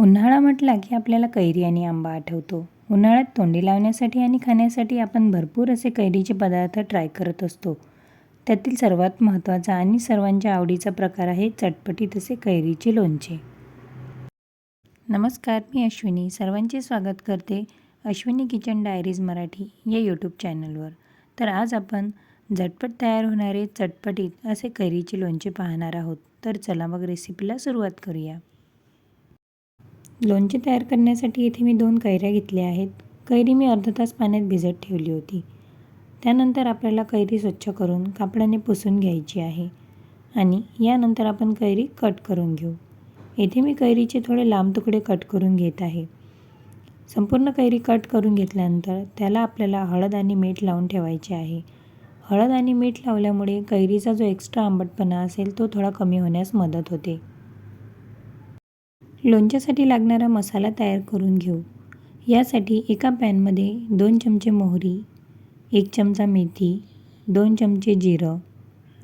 उन्हाळा म्हटला की आपल्याला कैरी आणि आंबा आठवतो. उन्हाळ्यात तोंडी लावण्यासाठी आणि खाण्यासाठी आपण भरपूर असे कैरीचे पदार्थ ट्राय करत असतो. त्यातील सर्वात महत्त्वाचा आणि सर्वांच्या आवडीचा प्रकार आहे चटपटीत असे कैरीचे लोणचे. नमस्कार मी अश्विनी. सर्वांचे स्वागत करते अश्विनी किचन डायरीज मराठी या यूट्यूब चॅनलवर. तर आज आपण झटपट तयार होणारे चटपटीत असे कैरीचे लोणचे पाहणार आहोत. तर चला मग रेसिपीला सुरुवात करूया. लोणचे तयार करण्यासाठी इथे मी दोन कैऱ्या घेतल्या आहेत. कैरी मी अर्धा तास पाण्यात भिजत ठेवली होती. त्यानंतर आपल्याला कैरी स्वच्छ करून कापडाने पुसून घ्यायची आहे आणि यानंतर आपण कैरी कट करून घेऊ. येथे मी कैरीचे थोडे लांब तुकडे कट करून घेत आहे. संपूर्ण कैरी कट करून घेतल्यानंतर त्याला आपल्याला हळद आणि मीठ लावून ठेवायचे आहे. हळद आणि मीठ लावल्यामुळे कैरीचा जो एक्स्ट्रा आंबटपणा असेल तो थोडा कमी होण्यास मदत होते. लोणच्यासाठी लागणारा मसाला तयार करून घेऊ. यासाठी एका पॅनमध्ये दोन चमचे मोहरी एक चमचा मेथी दोन चमचे जिरं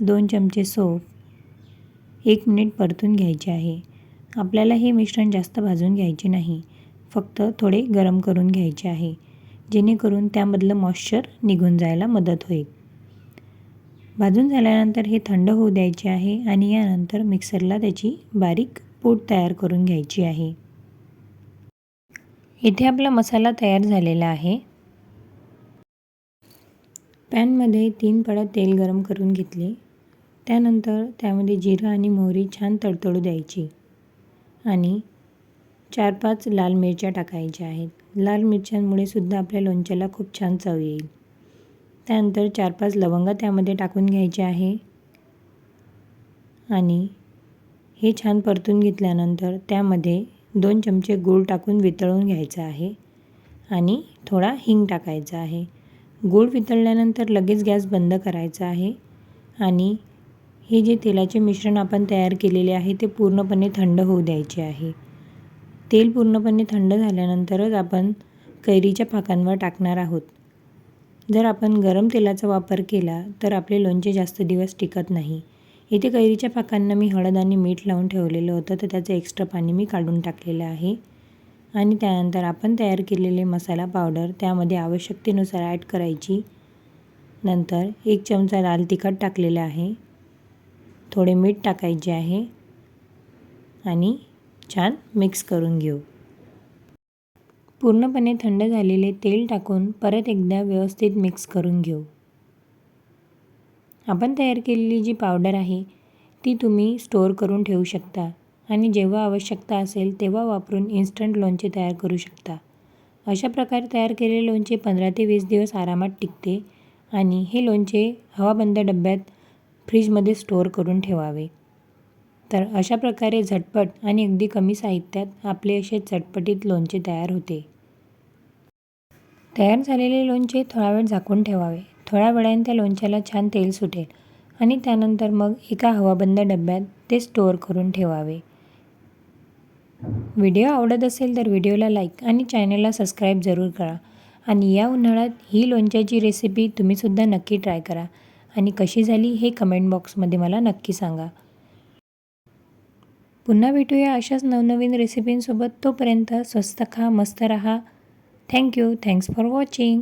दोन चमचे सोप एक मिनिट परतून घ्यायचे आहे. आपल्याला हे मिश्रण जास्त भाजून घ्यायचे नाही फक्त थोडे गरम करून घ्यायचे आहे जेणेकरून त्यामधलं मॉइश्चर निघून जायला मदत होईल. भाजून झाल्यानंतर हे थंड होऊ द्यायचे आहे आणि यानंतर मिक्सरला त्याची बारीक पूड तयार करून घ्यायची आहे. इथे आपला मसाला तयार झालेला आहे. पॅनमध्ये तीन पडा तेल गरम करून घेतले. त्यानंतर त्यामध्ये जिरं आणि मोहरी छान तडतडू द्यायची. आणि चार पाच लाल मिरच्या टाकायच्या आहेत. लाल मिरच्यांमुळे सुद्धा आपल्या लोणच्याला खूप छान चव येईल. त्यानंतर चार पाच लवंगा त्यामध्ये टाकून घ्यायचे आहे. आणि हे छान परतून घेतल्यानंतर त्यामध्ये दोन चमचे गूळ टाकून वितळून घ्यायचं आहे आणि थोडा हिंग टाकायचा आहे. गूळ वितळल्यानंतर लगेच गॅस बंद करायचा आहे आणि हे जे तेलाचे मिश्रण आपण तयार केलेले आहे ते पूर्णपणे थंड होऊ द्यायचे आहे. तेल पूर्णपणे थंड झाल्यानंतरच आपण कैरीच्या पाकांवर टाकणार आहोत. जर आपण गरम तेलाचा वापर केला तर आपले लोणचे जास्त दिवस टिकत नाही. इथे कैरीच्या पाकांना मी हळद आणि मीठ लावून ठेवलेलं होतं तर त्याचं एक्स्ट्रा पाणी मी काढून टाकलेलं आहे. आणि त्यानंतर आपण तयार केलेले मसाला पावडर त्यामध्ये आवश्यकतेनुसार ॲड करायची. नंतर एक चमचा लाल तिखट टाकलेलं आहे. थोडे मीठ टाकायचे आहे. आणि छान मिक्स करून घेऊ. पूर्णपणे थंड झालेले तेल टाकून परत एकदा व्यवस्थित मिक्स करून घेऊ. आपण तयार केलेली जी पावडर आहे ती तुम्ही स्टोअर करून ठेवू शकता. आणि जेव्हा आवश्यकता असेल तेव्हा वापरून इन्स्टंट लोणचे तयार करू शकता. अशा प्रकारे तयार केलेले लोणचे पंधरा ते वीस दिवस आरामात टिकते आणि हे लोणचे हवाबंद डब्यात फ्रीजमध्ये स्टोअर करून ठेवावे. तर अशा प्रकारे झटपट आणि अगदी कमी साहित्यात आपले असे चटपटीत लोणचे तयार होते. तयार झालेले लोणचे थोडा वेळ झाकून ठेवावे. थोड्या वेळाने त्या लोणच्याला छान तेल सुटेल आणि त्यानंतर मग एका हवाबंद डब्यात ते स्टोअर करून ठेवावे. व्हिडिओ आवडत असेल तर व्हिडिओला लाईक आणि चॅनलला सबस्क्राईब जरूर करा आणि या उन्हाळ्यात ही लोणच्याची रेसिपी तुम्हीसुद्धा नक्की ट्राय करा आणि कशी झाली हे कमेंट बॉक्समध्ये मला नक्की सांगा. पुन्हा भेटूया अशाच नवनवीन रेसिपींसोबत तोपर्यंत स्वस्त खा मस्त रहा. Thank you thanks for watching